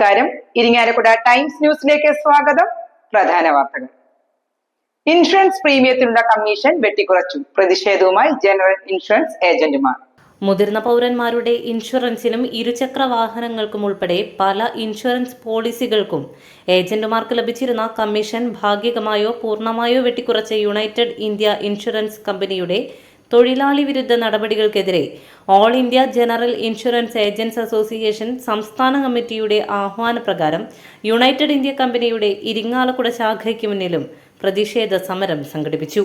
നമസ്കാരം. ഇരിങ്ങാലക്കുട ടൈംസ് ന്യൂസിലേക്ക് സ്വാഗതം. പ്രധാന വാർത്തകൾ. ഇൻഷുറൻസ് പ്രീമിയത്തിനുള്ള കമ്മീഷൻ വെട്ടിക്കുറച്ചു. പ്രതിഷേധവുമായി ജനറൽ ഇൻഷുറൻസ് ഏജന്റുമാർ. മുതിർന്ന പൗരന്മാരുടെ ഇൻഷുറൻസിനും ഇരുചക്ര വാഹനങ്ങൾക്കും ഉൾപ്പെടെ പല ഇൻഷുറൻസ് പോളിസികൾക്കും ഏജന്റുമാർക്ക് ലഭിച്ചിരുന്ന കമ്മീഷൻ ഭാഗികമായോ പൂർണമായോ വെട്ടിക്കുറച്ച യുണൈറ്റഡ് ഇന്ത്യ ഇൻഷുറൻസ് കമ്പനിയുടെ തൊഴിലാളി വിരുദ്ധ നടപടികൾക്കെതിരെ all India general insurance agents association സംസ്ഥാന കമ്മിറ്റിയുടെ ആഹ്വാനപ്രകാരം യുണൈറ്റഡ് ഇന്ത്യ കമ്പനിയുടെ ഇരിങ്ങാലക്കുട ശാഖയ്ക്ക് മുന്നിലും പ്രതിഷേധ സമരം സംഘടിപ്പിച്ചു.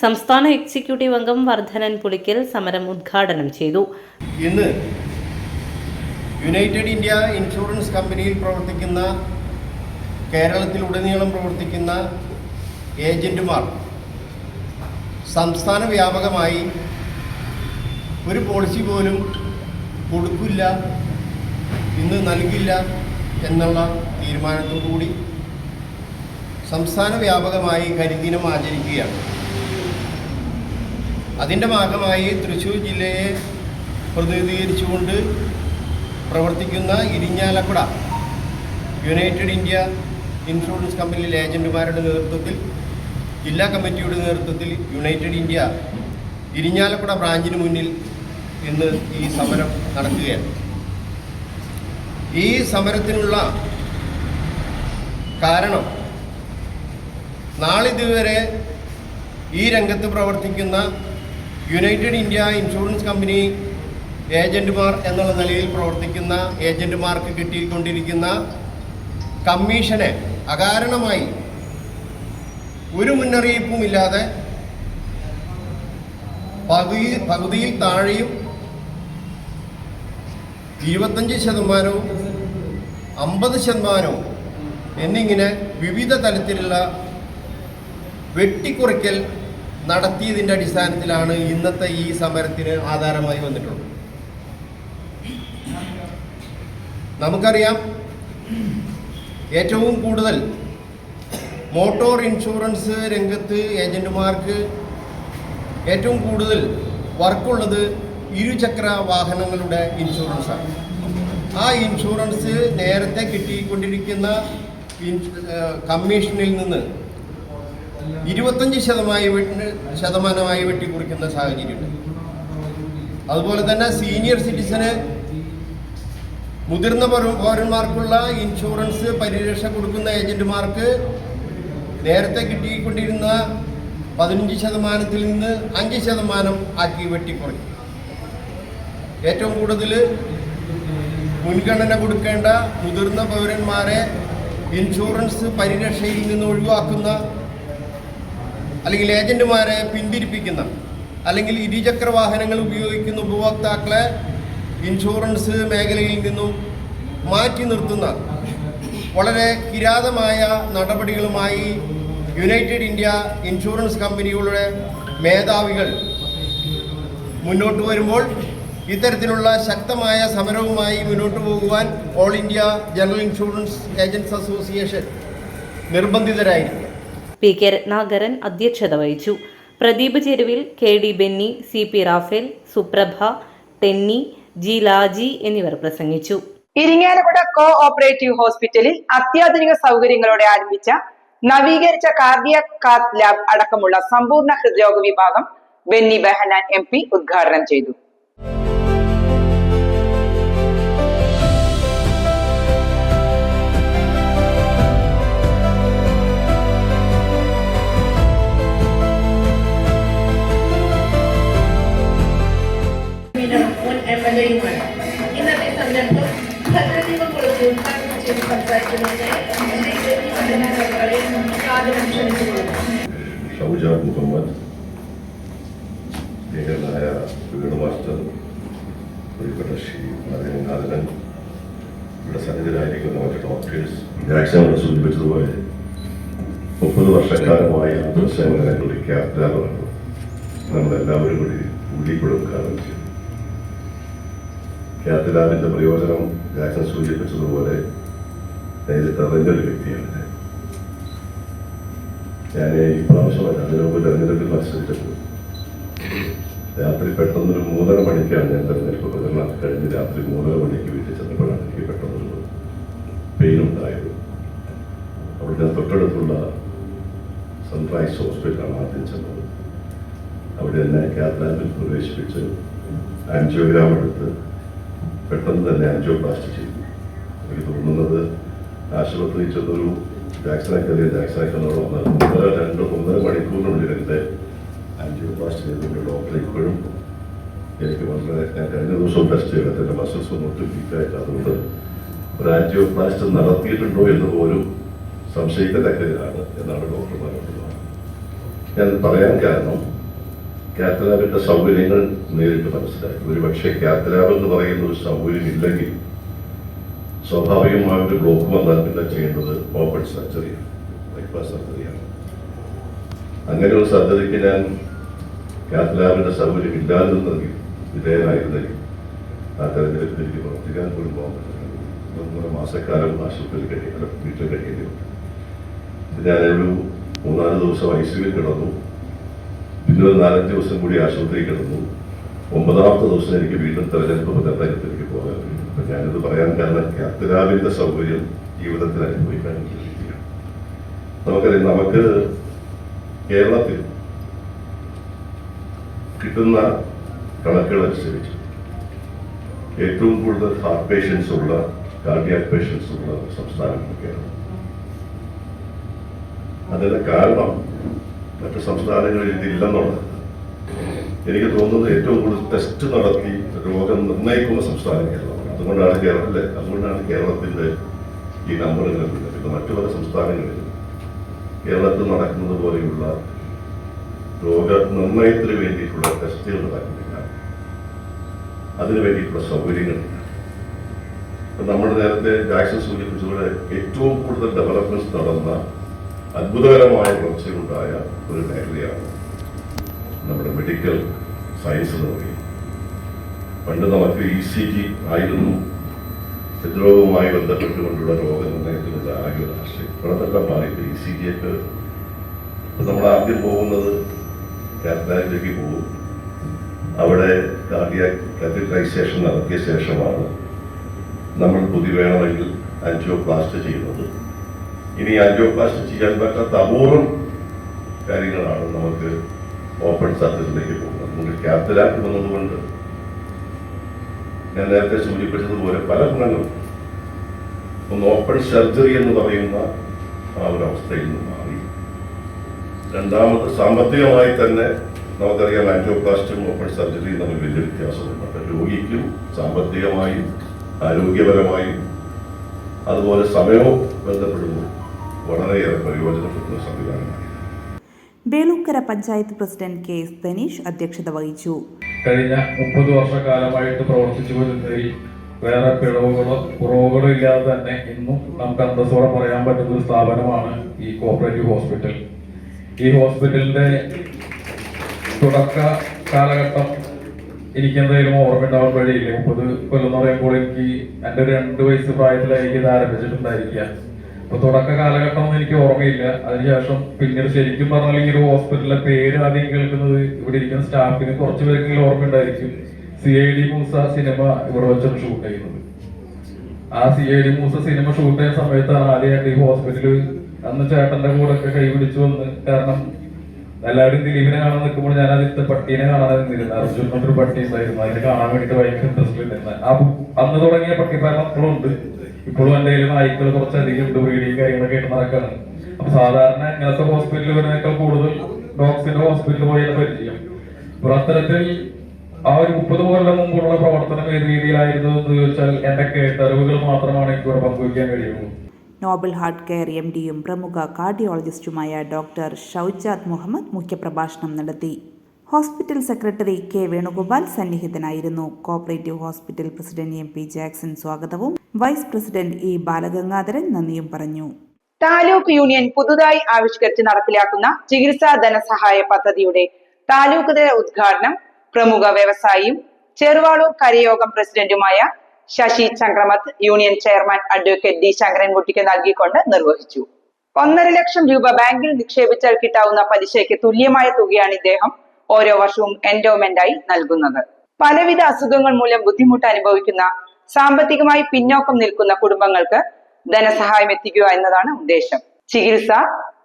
സംസ്ഥാന എക്സിക്യൂട്ടീവ് അംഗം വർദ്ധനൻ പുളിക്കൽ സമരം ഉദ്ഘാടനം ചെയ്തു. ഇന്ന് യുണൈറ്റഡ് ഇന്ത്യ ഇൻഷുറൻസ് കമ്പനിയിൽ പ്രവർത്തിക്കുന്ന കേരളത്തിലുടനീളം പ്രവർത്തിക്കുന്ന ഏജന്റുമാർ സംസ്ഥാന വ്യാപകമായി ഒരു പോളിസി പോലും കൊടുക്കില്ല ഇന്ന് നൽകില്ല എന്നുള്ള തീരുമാനത്തോടുകൂടി സംസ്ഥാന വ്യാപകമായി കരിദിനം ആചരിക്കുകയാണ്. അതിന്റെ ഭാഗമായി തൃശ്ശൂർ ജില്ലയെ പ്രതിനിധീകരിച്ചുകൊണ്ട് പ്രവർത്തിക്കുന്ന ഇരിഞ്ഞാലക്കുട യുണൈറ്റഡ് ഇന്ത്യ ഇൻഷുറൻസ് കമ്പനിയിലെ ഏജന്റുമാരുടെ നേതൃത്വത്തിൽ ജില്ലാ കമ്മിറ്റിയുടെ നേതൃത്വത്തിൽ യുണൈറ്റഡ് ഇന്ത്യ ഇരിഞ്ഞാലക്കുട ബ്രാഞ്ചിന് മുന്നിൽ ഇന്ന് ഈ സമരം നടക്കുകയാണ്. ഈ സമരത്തിനുള്ള കാരണം നാളിതുവരെ ഈ രംഗത്ത് പ്രവർത്തിക്കുന്ന യുണൈറ്റഡ് ഇന്ത്യ ഇൻഷുറൻസ് കമ്പനി ഏജന്റുമാർ എന്നുള്ള നിലയിൽ പ്രവർത്തിക്കുന്ന ഏജന്റുമാർക്ക് കിട്ടിക്കൊണ്ടിരിക്കുന്ന കമ്മീഷനെ അകാരണമായി ഒരു മുന്നറിയിപ്പും ഇല്ലാതെ പകുതി പകുതിയിൽ താഴെയും ഇരുപത്തഞ്ച് ശതമാനവും അമ്പത് ശതമാനവും എന്നിങ്ങനെ വിവിധ തലത്തിലുള്ള വെട്ടിക്കുറയ്ക്കൽ നടത്തിയതിന്റെ അടിസ്ഥാനത്തിലാണ് ഇന്നത്തെ ഈ സമരത്തിന് ആധാരമായി വന്നിട്ടുള്ളത്. നമുക്കറിയാം ഏറ്റവും കൂടുതൽ മോട്ടോർ ഇൻഷുറൻസ് രംഗത്ത് ഏജന്റുമാർക്ക് ഏറ്റവും കൂടുതൽ വർക്കുള്ളത് ഇരുചക്ര വാഹനങ്ങളുടെ ഇൻഷുറൻസാണ്. ആ ഇൻഷുറൻസ് നേരത്തെ കിട്ടിക്കൊണ്ടിരിക്കുന്ന കമ്മീഷനിൽ നിന്ന് ഇരുപത്തഞ്ച് ശതമാനമായി വെട്ടി ശതമാനമായി വെട്ടി കുറിക്കുന്ന സാഹചര്യമുണ്ട്. അതുപോലെ തന്നെ സീനിയർ സിറ്റിസന് മുതിർന്ന പൗരന്മാർക്കുള്ള ഇൻഷുറൻസ് പരിരക്ഷ കൊടുക്കുന്ന ഏജന്റുമാർക്ക് നേരത്തെ കിട്ടിക്കൊണ്ടിരുന്ന പതിനഞ്ച് ശതമാനത്തിൽ നിന്ന് അഞ്ച് ശതമാനം ആക്കി വെട്ടിക്കുറയ്ക്കും ഏറ്റവും കൂടുതൽ മുൻഗണന കൊടുക്കേണ്ട മുതിർന്ന പൗരന്മാരെ ഇൻഷുറൻസ് പരിരക്ഷയിൽ നിന്ന് ഒഴിവാക്കുന്ന അല്ലെങ്കിൽ ഏജന്റുമാരെ പിന്തിരിപ്പിക്കുന്ന അല്ലെങ്കിൽ ഇരുചക്ര വാഹനങ്ങൾ ഉപയോഗിക്കുന്ന ഉപഭോക്താക്കളെ ഇൻഷുറൻസ് മേഖലയിൽ നിന്നും മാറ്റി നിർത്തുന്ന വളരെ കിരാതമായ നടപടികളുമായി യുണൈറ്റഡ് ഇന്ത്യ ഇൻഷുറൻസ് കമ്പനികളുടെ മേധാവികൾ മുന്നോട്ട് വരുമ്പോൾ ഇത്തരത്തിലുള്ള ശക്തമായ സമരവുമായി മുന്നോട്ട് പോകുവാൻ all India general insurance agents association നിർബന്ധിതരായിരിക്കും. P K Ratnakaran അധ്യക്ഷത വഹിച്ചു. Pradeep Cheruvil K D Benny C P Raphael Suprabha Tenny G Laji എന്നിവർ പ്രസംഗിച്ചു. ഇരിങ്ങാലക്കുട കോ ഓപ്പറേറ്റീവ് ഹോസ്പിറ്റലിൽ അത്യാധുനിക സൗകര്യങ്ങളോടെ ആരംഭിച്ച നവീകരിച്ച കാർഡിയക് കാത്ത് ലാബ് അടക്കമുള്ള സമ്പൂർണ ഹൃദ്രോഗ വിഭാഗം ബെന്നി ബെഹനാൻ എം പി ഉദ്ഘാടനം ചെയ്തു. പ്രിയപ്പെട്ട ശ്രീ നാരായണനാഥനൻ ഇവിടെ സന്നിധരായിരിക്കുന്ന മറ്റ് ഡോക്ടേഴ്സ് ഇവിടെ സൂചിപ്പിച്ചതുപോലെ മുപ്പത് വർഷക്കാലമായി ആതുരസേവനങ്ങളിൽ ക്യാപ്റ്റാറാണ് നമ്മളെല്ലാവരും കൂടി ഉള്ളിക്കൊടുക്കാറും ചെയ്തു പ്രയോജനം ജാക്സൺ സൂചിപ്പിച്ചതുപോലെ നേരിട്ട് അറിഞ്ഞ ഒരു വ്യക്തിയാണ് ഞാൻ. പ്രാവശ്യമല്ല അതിനു മുമ്പ് തെരഞ്ഞെടുപ്പിൽ മത്സരിച്ചപ്പോൾ രാത്രി പെട്ടെന്നൊരു മൂന്നര മണിക്കാണ് ഞാൻ തെരഞ്ഞെടുപ്പ് പ്രചരണം കഴിഞ്ഞ് രാത്രി മൂന്നര മണിക്ക് വീട്ടിൽ ചെന്നപ്പോഴാണ് എനിക്ക് പെട്ടെന്നൊരു പെയിൻ ഉണ്ടായത് അവിടെ ഞാൻ തൊട്ടടുത്തുള്ള സൺറൈസ് ഹോസ്പിറ്റലാണ് ആദ്യം ചെന്നത്. അവിടെ എന്നെ കാത്തലാബിൽ പ്രവേശിപ്പിച്ച് ആൻജിയോഗ്രാം എടുത്ത് പെട്ടെന്ന് തന്നെ ആൻജിയോപ്ലാസ്റ്റ് ചെയ്തു. എനിക്ക് തോന്നുന്നത് ആശുപത്രിയിൽ ചെന്നൊരു ജാക്സനൊക്കെ അറിയാം വന്നാൽ ഒന്നര രണ്ട് ഒന്നര മണിക്കൂറിനുള്ളിൽ എന്റെ ആൻജിയോപ്ലാസ്റ്റ് ചെയ്തിട്ടുണ്ട് ഡോക്ടർ ഇപ്പോഴും എനിക്ക് വളരെ ഞാൻ കഴിഞ്ഞ ദിവസവും ടെസ്റ്റ് ചെയ്തിട്ട് എന്റെ മസിൽസ് ഒന്നും ഒട്ടും വീക്കായിട്ട് അതുകൊണ്ട് ഒരു ആൻജിയോപ്ലാസ്റ്റ് നടത്തിയിട്ടുണ്ടോ എന്ന് പോലും സംശയിക്കത്തക്കതാണ് എന്നാണ് ഡോക്ടർമാരോട് പറഞ്ഞത് ഞാൻ പറയാൻ കാരണം കാത്തലാബിന്റെ സൗകര്യങ്ങൾ നേരിട്ട് മനസ്സിലായി ഒരു പക്ഷേ കാത്തലാബ് എന്ന് പറയുന്ന ഒരു സൗകര്യം ഇല്ലെങ്കിൽ സ്വാഭാവികമായിട്ട് ബ്ലോക്ക് വന്നാൽ പിന്നെ ചെയ്യേണ്ടത് ഓപ്പൺ സർജറിയാണ് ബൈപ്പാസ് സർജറിയാണ് അങ്ങനെ ഒരു സർജറിക്ക് ഞാൻ കാത്തലാബിന്റെ സൗകര്യം ഇല്ലാതിരുന്നെങ്കിൽ വിധേയനായിരുന്നെങ്കിൽ ആ തെരഞ്ഞെടുപ്പിൽ എനിക്ക് പ്രവർത്തിക്കാൻ പോലും പോകാൻ പറ്റില്ല. മൂന്നര മാസക്കാലം ആശുപത്രിയിൽ കഴിയും വീട്ടിൽ കഴിയേണ്ടി വന്നു ഞാനൊരു മൂന്നാൽ ദിവസം ഐ സിയിൽ കിടന്നു. പിന്നെ ഒരു നാലഞ്ച് ദിവസം കൂടി ആശുപത്രിയിൽ കിടന്നു. ഒമ്പതാമത്തെ ദിവസം എനിക്ക് വീണ്ടും തെരഞ്ഞെടുപ്പ് പ്രചരണത്തിലേക്ക് പോകാൻ കഴിയും അപ്പൊ ഞാനിത് പറയാൻ കാരണം ക്യാപ്റ്റലാബിന്റെ സൗകര്യം ജീവിതത്തിൽ അനുഭവിക്കാൻ നമുക്കറിയാം നമുക്ക് കേരളത്തിൽ കിട്ടുന്ന കണക്കുകളനുസരിച്ച് ഏറ്റവും കൂടുതൽ ഹാർട്ട് പേഷ്യൻസ് ഉള്ള കാർഡിയാക് പേഷ്യൻസ് ഉള്ള സംസ്ഥാനം കേരളം അതിന്റെ കാരണം മറ്റു സംസ്ഥാനങ്ങളിൽ ഇതില്ലെന്നുള്ളത് എനിക്ക് തോന്നുന്നത് ഏറ്റവും കൂടുതൽ ടെസ്റ്റ് നടത്തി രോഗം നിർണയിക്കുന്ന സംസ്ഥാനം കേരളമാണ്. അതുകൊണ്ടാണ് കേരളത്തിലെ അതുകൊണ്ടാണ് കേരളത്തിന്റെ ഈ നമ്പറുകൾ മറ്റു പല സംസ്ഥാനങ്ങളിൽ കേരളത്തിൽ നടക്കുന്നത് പോലെയുള്ള രോഗ നിർണയത്തിന് വേണ്ടിയിട്ടുള്ള ടെസ്റ്റുകൾ നടക്കുന്നില്ല. അതിനു വേണ്ടിയിട്ടുള്ള സൗകര്യങ്ങളില്ല നമ്മൾ നേരത്തെ ജാക്സൺ സൂചിപ്പിച്ചതുപോലെ ഏറ്റവും കൂടുതൽ ഡെവലപ്മെന്റ്സ് നടന്ന അത്ഭുതകരമായ വളർച്ചയുണ്ടായ ഒരു മേഖലയാണ് നമ്മുടെ മെഡിക്കൽ സയൻസ് എന്ന് പറയും പണ്ട് നമുക്ക് ഇ സി ജി ആയിരുന്നു. ഹൃദ്രോഗവുമായി ബന്ധപ്പെട്ടുകൊണ്ടുള്ള രോഗനിർണയത്തിനുള്ള ആകെ ഒരു ആശയം. മാറി. ഇ സി ജി ഒക്കെ ഇപ്പൊ നമ്മൾ ആദ്യം പോകുന്നത് കാത്ലാബിലേക്ക് പോകും. അവിടെ കാർഡിയാക് നടത്തിയ ശേഷമാണ് നമ്മൾ പുതിയ വേണമെങ്കിൽ ആൻജിയോപ്ലാസ്റ്റ് ചെയ്യുന്നത്. ഇനി ആൻജിയോപ്ലാസ്റ്റ് ചെയ്യാൻ പറ്റാത്ത അപൂർവം കാര്യങ്ങളാണ് നമുക്ക് ഓപ്പൺ സർജറിയിലേക്ക് പോകുന്നത്. നമുക്ക് ക്യാപ്റ്റലാക്ക് വന്നതുകൊണ്ട് ഞാൻ നേരത്തെ സൂചിപ്പിച്ചതുപോലെ പല ഗുണങ്ങളും. ഒന്ന് ഓപ്പൺ സർജറി എന്ന് പറയുന്ന ആ ഒരു അവസ്ഥയിൽ നിന്ന് മാറി. രണ്ടാമത് സാമ്പത്തികമായി തന്നെ നമുക്കറിയാം ആൻജിയോപ്ലാസ്റ്റും ഓപ്പൺ സർജറിയും തമ്മിൽ വലിയ വ്യത്യാസമുണ്ട്. അപ്പം രോഗിക്കും സാമ്പത്തികമായും ആരോഗ്യപരമായും അതുപോലെ സമയവും ബന്ധപ്പെടുമ്പോൾ വളരെയേറെ പ്രയോജനപ്പെടുന്ന സംവിധാനമാണ്. Belookkara panchayat president K S Dhaneesh അധ്യക്ഷത വഹിച്ചു. കഴിഞ്ഞ മുപ്പത് വർഷക്കാലമായിട്ട് പ്രവർത്തിച്ചു വരുന്നതിൽ വേറെ പിഴവുകളോ കുറവുകളോ ഇല്ലാതെ തന്നെ ഇന്നും നമുക്ക് അന്തസ്സോടെ പറയാൻ പറ്റുന്ന ഒരു സ്ഥാപനമാണ് ഈ കോപ്പറേറ്റീവ് ഹോസ്പിറ്റൽ ഈ ഹോസ്പിറ്റലിന്റെ തുടക്ക കാലഘട്ടം എനിക്ക് എന്തായാലും ഓർമ്മയുണ്ടാവാൻ വഴിയില്ല. മുപ്പത് കൊല്ലം എന്ന് പറയുമ്പോൾ എനിക്ക് എന്റെ ഒരു രണ്ട് വയസ്സ് പ്രായത്തിലായിരിക്കും ഇത് ആരംഭിച്ചിട്ടുണ്ടായിരിക്കുക. അപ്പൊ തുടക്ക കാലഘട്ടം ഒന്നും എനിക്ക് ഓർമ്മയില്ല. അതിനുശേഷം പിന്നീട് ശരിക്കും പറഞ്ഞാൽ ഈ ഒരു ഹോസ്പിറ്റലിലെ പേര് ആദ്യം കേൾക്കുന്നത് ഇവിടെ ഇരിക്കുന്ന സ്റ്റാഫിന് കുറച്ച് പേർക്കെങ്കിലും ഓർമ്മയുണ്ടായിരിക്കും. C I D Moosa cinema ഇവിടെ വെച്ചാണ് ഷൂട്ട് ചെയ്യുന്നത്. ആ C I D Moosa cinema shoot ചെയ്യുന്ന സമയത്താണ് ആദ്യമായിട്ട് ഈ ഹോസ്പിറ്റലിൽ അന്ന് ചേട്ടന്റെ കൂടെ ഒക്കെ കൈ പിടിച്ചു വന്ന് കാരണം എല്ലാവരും ദിലീപിനെ കാണാൻ നിൽക്കുമ്പോൾ ഞാൻ അതിന്റെ പട്ടീനെ കാണാൻ നിന്നിരുന്നു അർജുൻ എന്നൊരു പട്ടി ഉണ്ടായിരുന്നു. അതിനെ കാണാൻ വേണ്ടിയിട്ട് ഭയങ്കര ഇൻട്രസ്റ്റ് ഉണ്ടായിരുന്നു. ആ അന്ന് തുടങ്ങിയ പട്ടിപ്പാലം ഇപ്പോഴും ഉണ്ട് ഇപ്പോഴും എന്റെ കയ്യിൽ നായ്ക്കൾ കുറച്ചധികം ഉണ്ട് വീടിയും കാര്യങ്ങളൊക്കെ ആയിട്ട് നടക്കാണ്. അപ്പൊ സാധാരണ ഇങ്ങനത്തെ ഹോസ്പിറ്റലിൽ വരുന്നതിനേക്കാൾ കൂടുതൽ ഡോക്ടറിന്റെ ഹോസ്പിറ്റലിൽ പോയി പരിചയം. അപ്പൊ അത്തരത്തിൽ ആ ഒരു മുപ്പത് കൊല്ലം മുമ്പുള്ള പ്രവർത്തനം ഏത് രീതിയിലായിരുന്നു എന്ന് ചോദിച്ചാൽ എന്റെ കേട്ടറിവുകൾ മാത്രമാണ് എനിക്ക് ഇവിടെ പങ്കുവയ്ക്കാൻ കഴിയുള്ളൂ. നോബൽ ഹാർട്ട് കെയർ എം ഡിയും പ്രമുഖ കാർഡിയോളജിസ്റ്റുമായ ഡോക്ടർ ഷൗജാദ് മുഹമ്മദ് മുഖ്യപ്രഭാഷണം നടത്തി. Hospital secretary K Venugopal സന്നിഹിതനായിരുന്നു. Cooperative hospital president M P Jackson സ്വാഗതവും വൈസ് പ്രസിഡന്റ് ഇ ബാലഗംഗാധരൻ നന്ദിയും പറഞ്ഞു. താലൂക്ക് യൂണിയൻ പുതുതായി ആവിഷ്കരിച്ച് നടപ്പിലാക്കുന്ന ചികിത്സാ ധനസഹായ പദ്ധതിയുടെ താലൂക്ക് തല ഉദ്ഘാടനം പ്രമുഖ വ്യവസായിയും ചെറുവാളൂർ കരയോഗം പ്രസിഡന്റുമായ Sasi Chakramath union chairman advocate D ശങ്കരൻകുട്ടിക്ക് നൽകിക്കൊണ്ട് നിർവഹിച്ചു. ഒന്നര ലക്ഷം രൂപ ബാങ്കിൽ നിക്ഷേപിച്ചാൽ കിട്ടാവുന്ന പലിശയ്ക്ക് തുല്യമായ തുകയാണ് ഇദ്ദേഹം ഓരോ വർഷവും എൻഡോമെന്റായി നൽകുന്നത്. പലവിധ അസുഖങ്ങൾ മൂലം ബുദ്ധിമുട്ട് അനുഭവിക്കുന്ന സാമ്പത്തികമായി പിന്നോക്കം നിൽക്കുന്ന കുടുംബങ്ങൾക്ക് ധനസഹായം എത്തിക്കുക എന്നതാണ് ഉദ്ദേശം. ചികിത്സ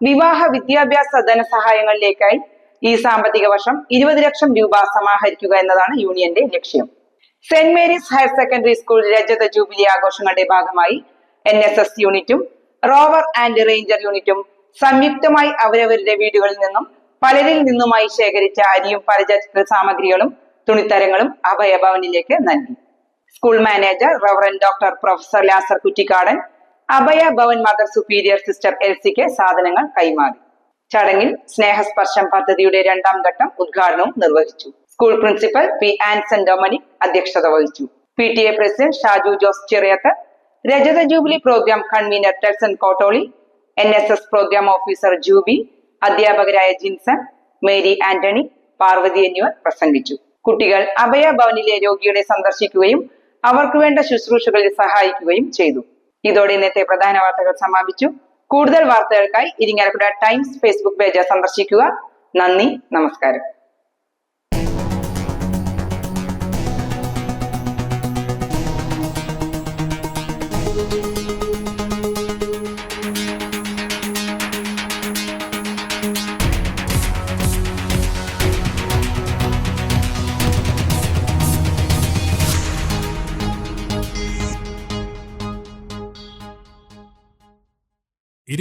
വിവാഹ വിദ്യാഭ്യാസ ധനസഹായങ്ങളിലേക്കായി ഈ സാമ്പത്തിക വർഷം ഇരുപത് ലക്ഷം രൂപ സമാഹരിക്കുക എന്നതാണ് യൂണിയന്റെ ലക്ഷ്യം. Saint Mary's higher secondary school രജത ജൂബിലി ആഘോഷങ്ങളുടെ ഭാഗമായി എൻ എസ് എസ് യൂണിറ്റും റോവർ ആൻഡ് റേഞ്ചർ യൂണിറ്റും സംയുക്തമായി അവരവരുടെ വീടുകളിൽ നിന്നും പലരിൽ നിന്നുമായി ശേഖരിച്ച അരിയും പലചരക്ക് സാമഗ്രികളും തുണിത്തരങ്ങളും അഭയഭവനിലേക്ക് നൽകി. School manager reverend doctor professor Lazar Kuttikkadan Abhaya Bhavan mother superior sister എൽസിക്ക് സാധനങ്ങൾ കൈമാറി. ചടങ്ങിൽ സ്നേഹസ്പർശം പദ്ധതിയുടെ രണ്ടാം ഘട്ടം ഉദ്ഘാടനവും നിർവഹിച്ചു. School principal P Anson Dominic അധ്യക്ഷത വഹിച്ചു. P T A president Shaju Jose Chirayath രജത jubilee programme convener Telson Kottoli N S S programme officer Juby അധ്യാപകരായ ജിൻസൺ മേരി ആന്റണി പാർവതി എന്നിവർ പ്രസംഗിച്ചു. കുട്ടികൾ അഭയ ഭവനിലെ രോഗികളെ സന്ദർശിക്കുകയും അവർക്ക് വേണ്ട ശുശ്രൂഷകളിൽ സഹായിക്കുകയും ചെയ്തു. ഇതോടെ ഇന്നത്തെ പ്രധാന വാർത്തകൾ സമാപിച്ചു. കൂടുതൽ വാർത്തകൾക്കായി ഇരിങ്ങാലക്കുട ടൈംസ് ഫേസ്ബുക്ക് പേജ് സന്ദർശിക്കുക. നന്ദി നമസ്കാരം.